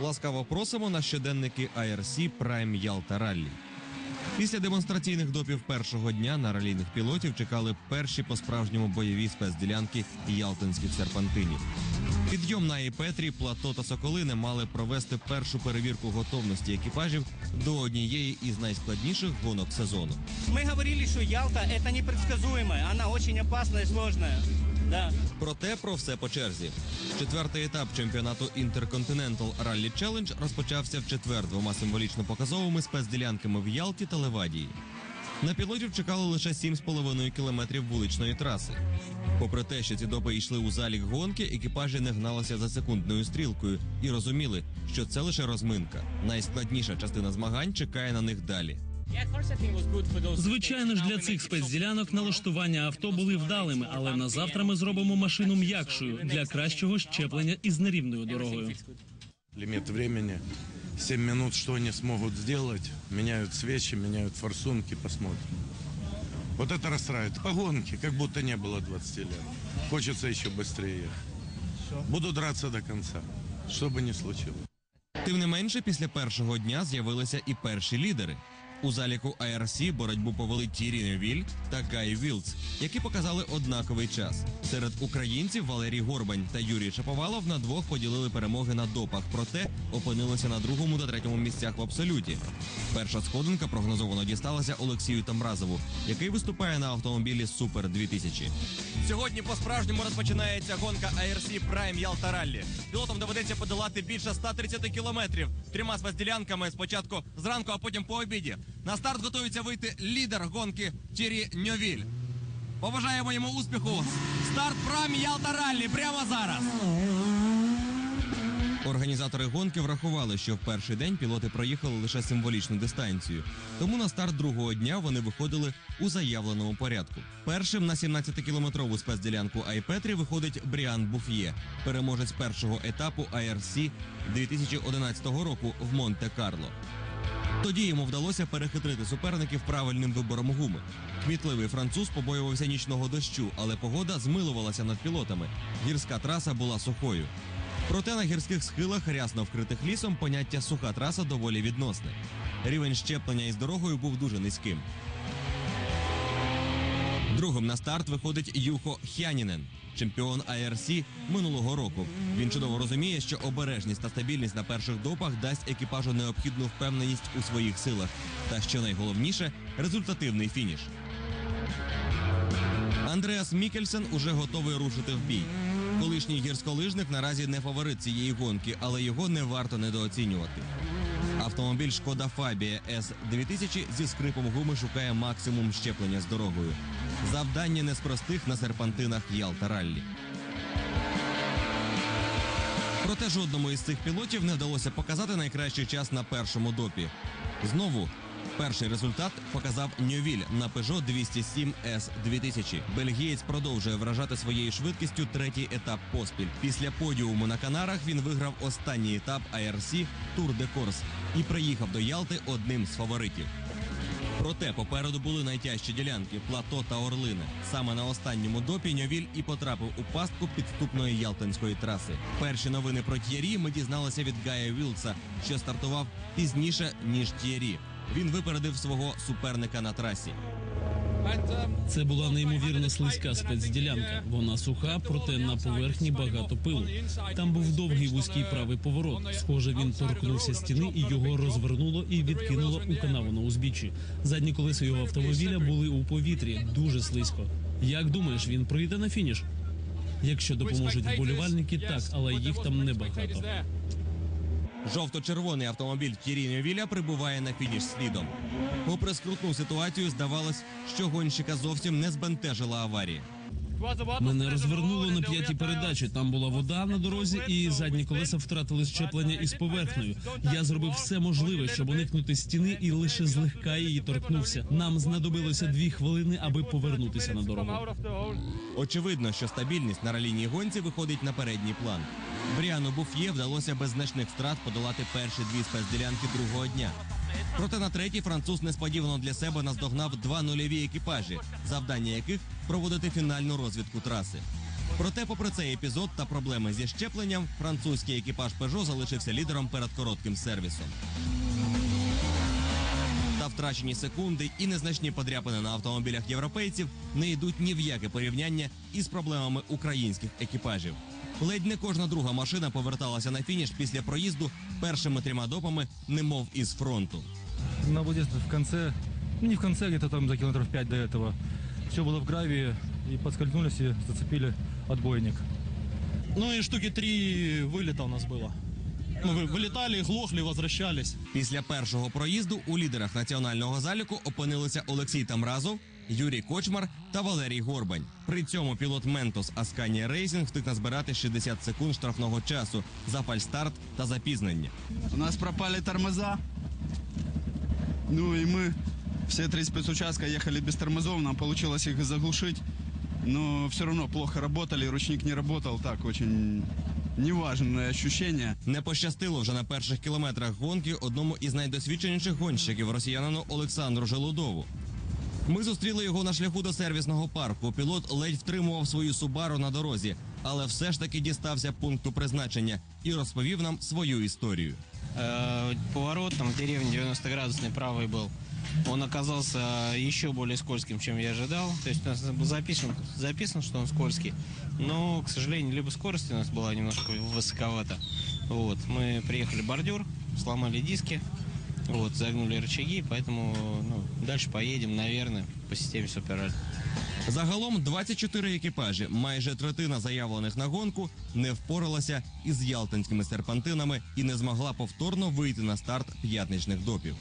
Ласкаво просимо на щоденники IRC Prime Ялта Раллі. Після демонстраційних допів першого дня на ралійних пілотів чекали перші по-справжньому бойові спецділянки ялтинських серпантинів. Підйом на Іпетрі, плато та Соколини мали провести першу перевірку готовності екіпажів до однієї із найскладніших гонок сезону. Мы говорили, что Ялта это непредсказуемая, она очень опасная и сложная. Да. Проте про все по черзі. Четвертий етап чемпіонату Intercontinental Rally Challenge розпочався в четвер двома символічно показовими спецділянками в Ялті та Левадії. На пілотів чекало лише 7,5 кілометрів вуличної траси. Попри те, що ці допи йшли у залік гонки, екіпажі не гналися за секундною стрілкою і розуміли, що це лише розминка. Найскладніша частина змагань чекає на них далі. Звичайно ж, для цих спецділянок налаштування авто були вдалими, але на завтра ми зробимо машину м'якшою для кращого щеплення із нерівною дорогою. Лимит времени 7 минут, что они смогут сделать. Меняют свечи, меняют форсунки, посмотрим. Вот это расстраивает. По гонке, как будто не было 20 лет. Хочется еще быстрее ехать. Буду драться до конца, что бы ни случилось. Тим не менше, після першого дня з'явилися і перші лідери. У заліку IRC боротьбу повели Тірі Невіль та Гай Вілц, які показали однаковий час. Серед українців Валерій Горбань та Юрій Шаповалов на двох поділили перемоги на допах, проте опинилися на другому та третьому місцях в абсолюті. Перша сходинка прогнозовано дісталася Олексію Тамразову, який виступає на автомобілі Супер 2000. Сьогодні по-справжньому розпочинається гонка ARC Prime Ялта Раллі. Пілотам доведеться подолати більше 130 кілометрів трьома спецділянками спочатку зранку, а потім по обіді. На старт готується вийти лідер гонки Тірі Ньовіль. Побажаємо йому успіху. Старт Prime Ялта Раллі прямо зараз. Організатори гонки врахували, що в перший день пілоти проїхали лише символічну дистанцію. Тому на старт другого дня вони виходили у заявленому порядку. Першим на 17-кілометрову спецділянку Айпетрі виходить Бріан Буф'є, переможець першого етапу IRC 2011 року в Монте-Карло. Тоді йому вдалося перехитрити суперників правильним вибором гуми. Кмітливий француз побоювався нічного дощу, але погода змилувалася над пілотами. Гірська траса була сухою. Проте на гірських схилах, рясно вкритих лісом, поняття суха траса доволі відносне. Рівень щеплення із дорогою був дуже низьким. Другим на старт виходить Юхо Хянінен, чемпіон IRC минулого року. Він чудово розуміє, що обережність та стабільність на перших допах дасть екіпажу необхідну впевненість у своїх силах. Та що найголовніше результативний фініш. Андреас Мікельсен уже готовий рушити в бій. Колишній гірськолижник наразі не фаворит цієї гонки, але його не варто недооцінювати. Автомобіль Шкода Фабія С 2000 зі скрипом гуми шукає максимум щеплення з дорогою. Завдання не з простих на серпантинах Ялта Раллі. Проте жодному із цих пілотів не вдалося показати найкращий час на першому допі. Знову перший результат показав Ньовіль на Peugeot 207 S 2000. Бельгієць продовжує вражати своєю швидкістю третій етап поспіль. Після подіуму на Канарах він виграв останній етап IRC Tour de Corse і приїхав до Ялти одним з фаворитів. Проте попереду були найтяжчі ділянки плато та орлини. Саме на останньому допі Ньовіль і потрапив у пастку підступної ялтинської траси. Перші новини про Т'єрі ми дізналися від Гая Вілса, що стартував пізніше ніж Т'єрі. Він випередив свого суперника на трасі. Це була неймовірно слизька спецділянка. Вона суха, проте на поверхні багато пилу. Там був довгий вузький правий поворот. Схоже, він торкнувся стіни і його розвернуло і відкинуло у канаву на узбіччі. Задні колеса його автомобіля були у повітрі, дуже слизько. Як думаєш, він прийде на фініш? Якщо допоможуть вболівальники, так, але їх там небагато. Жовто-червоний автомобіль Т'єрі Ньовіля прибуває на фініш слідом. Попри скрутну ситуацію, здавалось, що гонщика зовсім не збентежила аварія. Мене розвернуло на п'ятій передачі. Там була вода на дорозі, і задні колеса втратили щеплення із поверхнею. Я зробив все можливе, щоб уникнути стіни, і лише злегка її торкнувся. Нам знадобилося дві хвилини, аби повернутися на дорогу. Очевидно, що стабільність на ралійній гонці виходить на передній план. Бріану Буф'є вдалося без значних втрат подолати перші дві спецділянки другого дня. Проте на третій француз несподівано для себе наздогнав два нульові екіпажі, завдання яких проводити фінальну розвідку траси. Проте, попри цей епізод та проблеми зі щепленням, французький екіпаж Peugeot залишився лідером перед коротким сервісом. Та втрачені секунди і незначні подряпини на автомобілях європейців не йдуть ні в яке порівняння із проблемами українських екіпажів. Ледь не кожна друга машина поверталася на фініш після проїзду першими трьома допами, немов із фронту. На вот здесь в конце, ну не в конце, где-то там за километров 5 до этого, все было в гравии, и подскользнулись и зацепили отбойник. Ну и штуки три вылета у нас было. Мы вы- вылетали, глохли, возвращались. Після першого проїзду у лідерах національного заліку опинилися Олексій Тамразов, Юрій Кочмар та Валерій Горбань. При цьому пілот Ментос Асканія Рейсінг встиг назбирати 60 секунд штрафного часу за фальстарт та запізнення. У нас пропали тормоза. Ну и мы все 35 участка ехали без тормозов, нам получилось их заглушить. Но все равно плохо работали, ручник не работал, так очень неважное ощущение. Не пощастило вже на перших кілометрах гонки одному із найдосвідченіших гонщиків росіянину Олександру Желудову. Ми зустріли його на шляху до сервісного парку. Пілот ледь втримував свою субару на дорозі, але все ж таки дістався пункту призначення і розповів нам свою історію. Э, Поворот там в деревне 90-градусный правый был. Он оказался еще более скользким, чем я ожидал. То есть у нас был записан, записан, что он скользкий. Но, к сожалению, либо скорость у нас была немножко высоковата. Вот. Мы приехали в бордюр, сломали диски, Вот, загнули рычаги, поэтому ну, дальше поедем, наверное, по системе Супераль. Загалом 24 екіпажі, майже третина заявлених на гонку, не впоралася із ялтинськими серпантинами і не змогла повторно вийти на старт п'ятничних допів.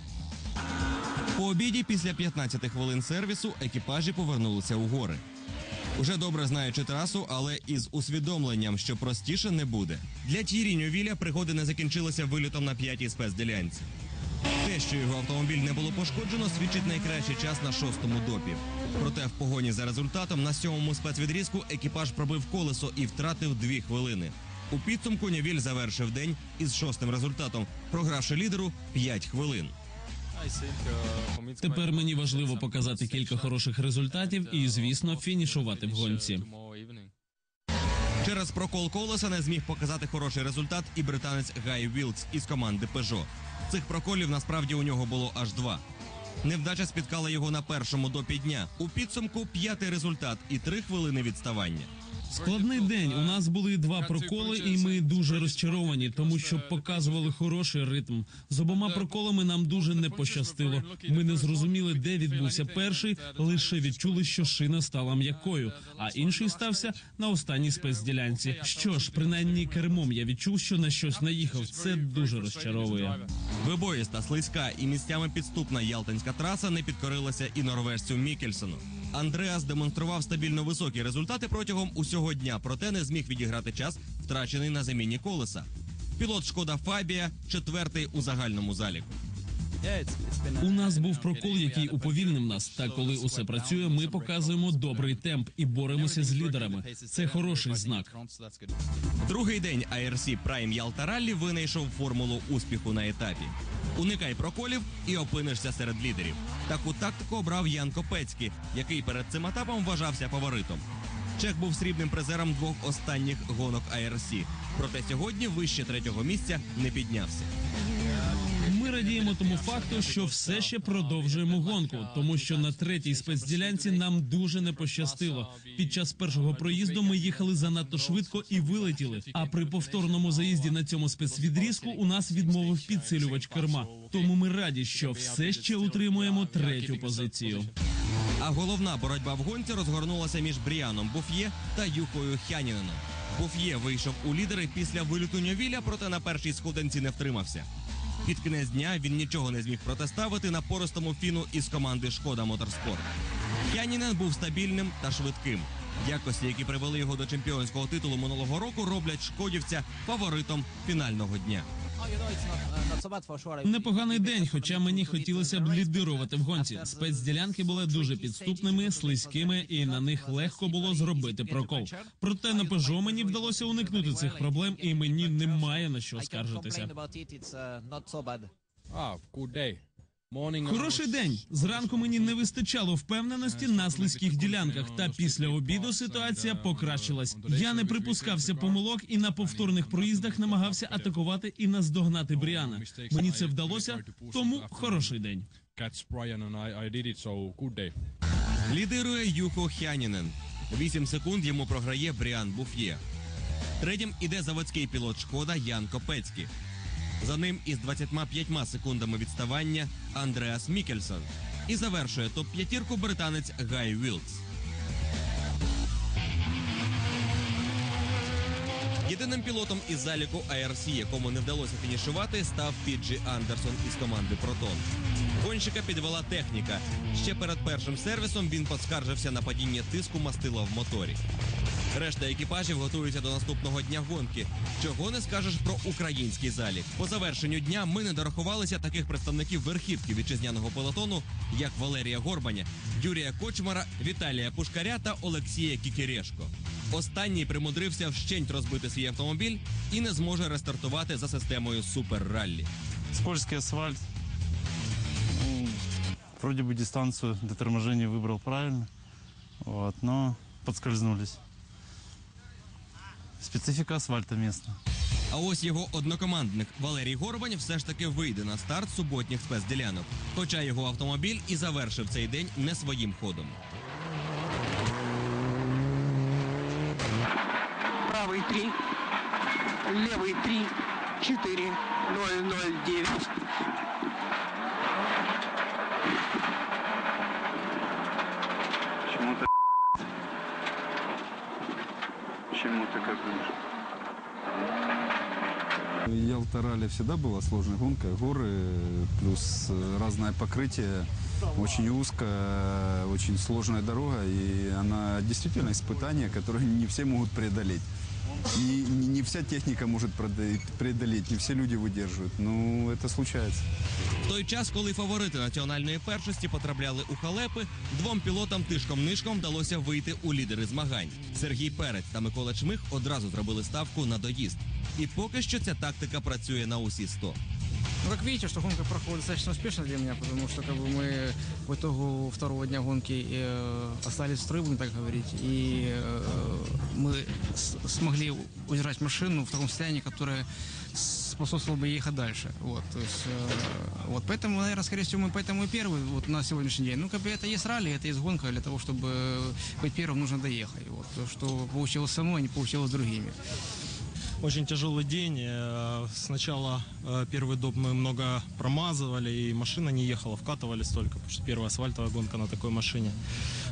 По обіді після 15 хвилин сервісу екіпажі повернулися у гори. Уже добре знаючи трасу, але із усвідомленням, що простіше не буде. Для Тірі Ньовіля пригоди не закінчилися вилітом на п'ятій спецділянці. Те, що його автомобіль не було пошкоджено, свідчить найкращий час на шостому допі. Проте в погоні за результатом на сьомому спецвідрізку екіпаж пробив колесо і втратив дві хвилини. У підсумку Ньовіль завершив день із шостим результатом, програвши лідеру 5 хвилин. Тепер мені важливо показати кілька хороших результатів і, звісно, фінішувати в гонці. Через прокол колеса не зміг показати хороший результат і британець Гай Вілкс із команди Peugeot. Цих проколів насправді у нього було аж два. Невдача спіткала його на першому допі дня. У підсумку п'ятий результат і три хвилини відставання. Складний день. У нас були два проколи, і ми дуже розчаровані, тому що показували хороший ритм. З обома проколами нам дуже не пощастило. Ми не зрозуміли, де відбувся перший, лише відчули, що шина стала м'якою, а інший стався на останній спецділянці. Що ж, принаймні кермом я відчув, що на щось наїхав. Це дуже розчаровує. Вибоїста, слизька і місцями підступна ялтинська траса не підкорилася і норвежцю Мікельсону. Андреас демонстрував стабільно високі результати протягом усього дня, проте не зміг відіграти час, втрачений на заміні колеса. Пілот Шкода Фабія четвертий у загальному заліку. У нас був прокол, який уповільнив нас. Та коли усе працює, ми показуємо добрий темп і боремося з лідерами. Це хороший знак. Другий день ARC Prime Ялта Раллі винайшов формулу успіху на етапі. Уникай проколів і опинишся серед лідерів. Таку тактику обрав Ян Копецький, який перед цим етапом вважався фаворитом. Чех був срібним призером двох останніх гонок ARC, проте сьогодні вище третього місця не піднявся. Радіємо тому факту, що все ще продовжуємо гонку, тому що на третій спецділянці нам дуже не пощастило. Під час першого проїзду ми їхали занадто швидко і вилетіли. А при повторному заїзді на цьому спецвідрізку у нас відмовив підсилювач керма. Тому ми раді, що все ще утримуємо третю позицію. А головна боротьба в гонці розгорнулася між Бріаном Буф'є та Юхою Хяніненом. Буф'є вийшов у лідери після виліту Ньовіля, проте на першій сходинці не втримався. Під кінець дня він нічого не зміг протиставити на пористому фіну із команди Шкода Моторспорт. Янінен був стабільним та швидким. Якості, які привели його до чемпіонського титулу минулого року, роблять шкодівця фаворитом фінального дня. Непоганий день, хоча мені хотілося б лідирувати в гонці. Спецділянки були дуже підступними, слизькими, і на них легко було зробити прокол. Проте на Peugeot мені вдалося уникнути цих проблем, і мені немає на що скаржитися. А, good day. Хороший день. Зранку мені не вистачало впевненості на слизьких ділянках. Та після обіду ситуація покращилась. Я не припускався помилок і на повторних проїздах намагався атакувати і наздогнати Бріана. Мені це вдалося, тому хороший день. Лідирує Юхо Хянінен. 8 секунд йому програє Бріан Буф'є. Третім іде заводський пілот Шкода Ян Копецький. За ним із 25 секундами відставання Андреас Мікельсон. І завершує топ-п'ятірку британець Гай Вілкс. Єдиним пілотом із заліку ARC, якому не вдалося фінішувати, став Піджі Андерсон із команди Протон. Гонщика підвела техніка. Ще перед першим сервісом він поскаржився на падіння тиску мастила в моторі. Решта екіпажів готуються до наступного дня гонки. Чого не скажеш про український залік? По завершенню дня ми не дорахувалися таких представників верхівки вітчизняного пелотону, як Валерія Горбаня, Юрія Кочмара, Віталія Пушкаря та Олексія Кікірешко. Останній примудрився вщенть розбити свій автомобіль і не зможе рестартувати за системою Супер-раллі. Скользкий асфальт. Вроде бы дистанцию до торможения выбрал правильно, вот, но подскользнулись. Специфика асфальта местно. А ось його однокомандник Валерій Горбань все ж таки вийде на старт суботніх спецділянок. Хоча його автомобіль і завершив цей день не своїм ходом. Правый 3, левый 3, 4, 0, 0, 9. Почему-то как Ялта ралли всегда была сложной гонкой. Горы плюс э, разное покрытие. Очень узкая, очень сложная дорога. И она действительно испытание, которое не все могут преодолеть. Не, не- вся техніка може преодолеть, не всі люди выдерживают. Ну, це случається. В той час, коли фаворити національної першості потрапляли у халепи, двом пілотам тишком-нишком вдалося вийти у лідери змагань. Сергій Перець та Микола Чмих одразу зробили ставку на доїзд. І поки що ця тактика працює на усі 100. Ну, как видите, что гонка проходит достаточно успешно для меня, потому что как бы, мы по итогу второго дня гонки э, остались в строю, будем так говорить, и э, мы с- смогли удержать машину в таком состоянии, которое способствовало бы ей ехать дальше. Вот, то есть, э, вот поэтому, наверное, скорее всего, мы поэтому и первый вот, на сегодняшний день. Ну, как бы это есть ралли, это есть гонка, для того, чтобы быть первым, нужно доехать. Вот, то, что получилось со мной, не получилось с другими. Очень тяжелый день. Э, Сначала э, первый доп мы много промазывали, и машина не ехала, вкатывались только, потому что первая асфальтовая гонка на такой машине.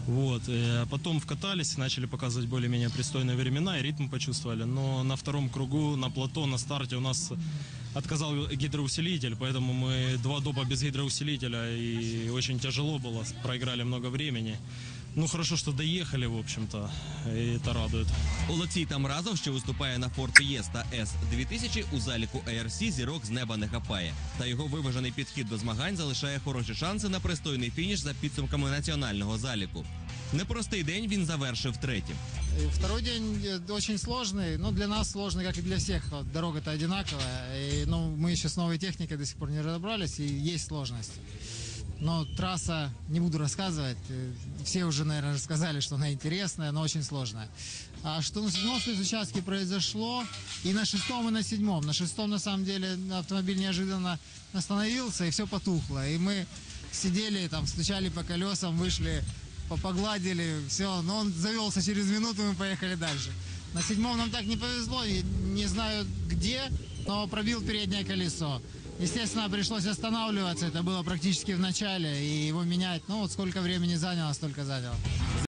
Вот. э, Потом вкатались, начали показывать более-менее пристойные времена, и ритм почувствовали. Но на втором кругу, на плато, на старте у нас отказал гидроусилитель, поэтому мы два допа без гидроусилителя, и очень тяжело было, проиграли много времени. Ну, хорошо, что доехали, в общем-то, и это радует. Олексій Тамразов, що виступає на Ford Fiesta S2000, у заліку ARC зірок з неба не хапає. Та його виважений підхід до змагань залишає хороші шанси на пристойний фініш за підсумками національного заліку. Непростий день він завершив третім. И Второй день э, очень сложный, но для нас сложный, как и для всех. Вот Дорога-то одинаковая, и, ну, мы еще с новой техникой до сих пор не разобрались, и есть сложности. Но трасса, не буду рассказывать, э, все уже, наверное, рассказали, что она интересная, но очень сложная. А что на седьмом спецучастке произошло, и на шестом, и на седьмом. На шестом, на самом деле, автомобиль неожиданно остановился, и все потухло. И мы сидели, там, стучали по колесам, вышли, по- погладили, все. Но он завелся через минуту, мы поехали дальше. На седьмом нам так не повезло, и не знаю где, но пробил переднее колесо. Естественно, пришлось останавливаться, это было практически в начале, и его менять, ну вот сколько времени заняло, столько заняло.